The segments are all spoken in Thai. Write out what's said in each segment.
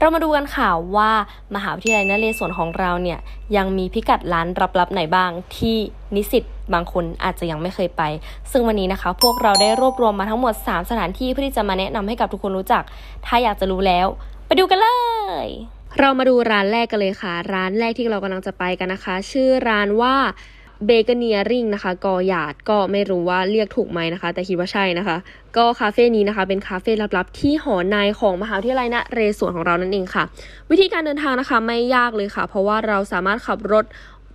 เรามาดูกันค่ะว่ามหาวิทยาลัยนเรศวรของเราเนี่ยยังมีพิกัดร้านลับๆไหนบ้างที่นิสิตบางคนอาจจะยังไม่เคยไป ซึ่งวันนี้นะคะ พวกเราได้รวบรวมมาทั้งหมด 3 สถานที่เพื่อที่จะมาแนะนำให้กับทุกคนรู้จัก ถ้าอยากจะรู้แล้ว ไปดูกันเลย เรามาดูร้านแรกกันเลยค่ะ ร้านแรกที่เรากำลังจะไปกันนะคะ ชื่อร้านว่า เบเกเนียริงนะคะกอหยาดก็ไม่รู้ว่าเรียกถูกไหมนะคะ แต่คิดว่าใช่นะคะ ก็คาเฟ่นี้นะคะ เป็นคาเฟ่ลับๆ ที่หอในของมหาวิทยาลัยนเรศวรของเรานั่นเองค่ะ วิธีการเดินทางนะคะไม่ยากเลยค่ะ เพราะว่าเราสามารถขับรถ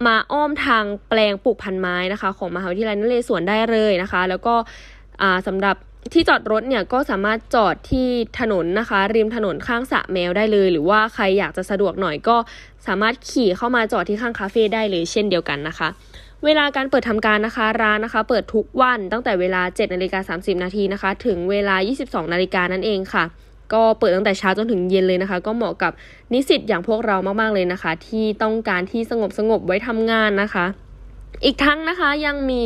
มาอ้อมทางแปลงปลูกพันไม้นะคะ ของมหาวิทยาลัยนเรศวรได้เลยนะคะ แล้วก็อ่าสำหรับที่จอดรถเนี่ยก็สามารถจอดที่ถนนนะคะ ริมถนนข้างสระแมวได้เลย หรือว่าใครอยากจะสะดวกหน่อยก็สามารถขี่เข้ามาจอดที่ข้างคาเฟ่ได้เลยเช่นเดียวกันนะคะ เวลาการเปิดทำการนะคะ ร้านนะคะ เปิดทุกวันตั้งแต่เวลา7นาฬิกา30นาทีนะคะ ถึงเวลา 22นาฬิกานั่นเองค่ะ ก็เปิดตั้งแต่เช้าจนถึงเย็นเลยนะคะ ก็เหมาะกับนิสิตอย่างพวกเรามากๆเลยนะคะ ที่ต้องการที่สงบสงบไว้ทำงานนะคะ อีกทั้งนะคะยังมี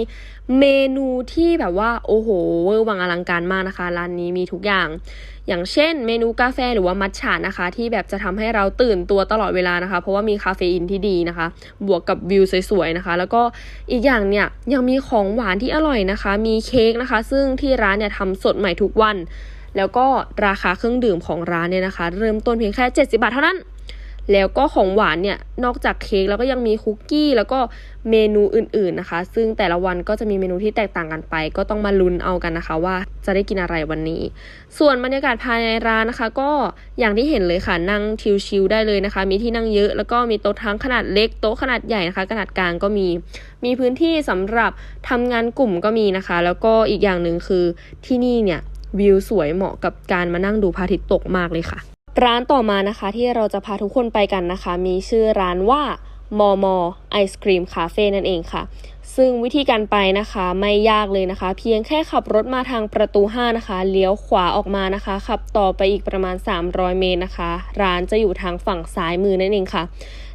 เมนูที่แบบว่าโอ้โหเวอร์วังอลังการมากนะคะ ร้านนี้มีทุกอย่าง อย่างเช่น เมนูกาแฟหรือว่ามัทฉะนะคะ ที่แบบจะทำให้เราตื่นตัวตลอดเวลานะคะ เพราะว่ามีคาเฟอีนที่ดีนะคะ บวกกับวิวสวยๆนะคะ แล้วก็อีกอย่างเนี่ยยังมีของหวานที่อร่อยนะคะ มีเค้กนะคะ ซึ่งที่ร้านเนี่ยทำสดใหม่ทุกวัน แล้วก็ราคาเครื่องดื่มของร้านเนี่ยนะคะ เริ่มต้นเพียงแค่ 70 บาทเท่านั้น แล้วก็ของหวานเนี่ย นอกจากเค้กแล้วก็ยังมีคุกกี้ แล้วก็เมนูอื่นๆนะคะ ซึ่งแต่ละวันก็จะมีเมนูที่แตกต่างกันไป ก็ต้องมาลุ้นเอากันนะคะ ว่าจะได้กินอะไรวันนี้ ส่วนบรรยากาศภายในร้านนะคะ ก็อย่างที่เห็นเลยค่ะนั่งชิลๆได้เลยนะคะ มีที่นั่งเยอะ แล้วก็มีโต๊ะทั้งขนาดเล็กโต๊ะขนาดใหญ่นะคะ ขนาดกลางก็มี มีพื้นที่สำหรับทำงานกลุ่มก็มีนะคะ แล้วก็อีกอย่างหนึ่งคือที่นี่เนี่ยวิวสวยเหมาะกับการมานั่งดูพระอาทิตย์ตกมากเลยค่ะ ร้านต่อมานะคะที่เราจะพาทุกคนไปกันนะคะ มีชื่อร้านว่ามอมอไอศครีมคาเฟ่นั่นเองค่ะ ซึ่งวิธีการไปนะคะไม่ยากเลยนะคะ เพียงแค่ขับรถมาทางประตู 5 นะคะ เลี้ยวขวาออกมานะคะ ขับต่อไปอีกประมาณ 300 เมตรนะคะ ร้านจะอยู่ทางฝั่งซ้ายมือนั่นเองค่ะ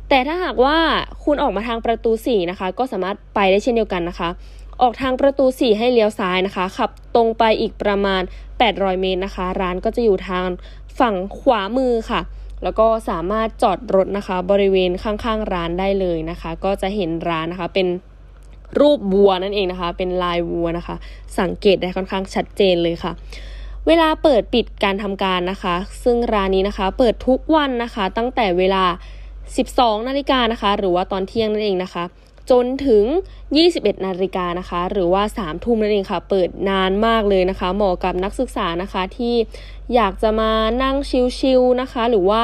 แต่ถ้าหากว่าคุณออกมาทางประตู 4 นะคะ ก็สามารถไปได้เช่นเดียวกันนะคะ ออกทางประตู 4 ให้เลี้ยวซ้ายนะคะ ขับตรงไปอีกประมาณ 800 เมตรนะคะ ร้านก็จะอยู่ทางฝั่งขวามือค่ะ แล้วก็สามารถจอดรถนะคะ บริเวณข้างๆร้านได้เลยนะคะ ก็จะเห็นร้านนะคะเป็นรูปวัวนั่นเองนะคะ เป็นลายวัวนะคะ สังเกตได้ค่อนข้างชัดเจนเลยค่ะ เวลาเปิดปิดการทำการนะคะ ซึ่งร้านนี้นะคะเปิดทุกวันนะคะ ตั้งแต่เวลา 12 นาฬิกานะคะ หรือว่าตอนเที่ยงนั่นเองนะคะ จนถึง 21 นาฬิกานะคะ หรือว่า 3 ทุ่มนั่นเองค่ะ เปิดนานมากเลยนะคะ เหมาะกับนักศึกษานะคะที่อยากจะมานั่งชิลๆนะคะ หรือว่า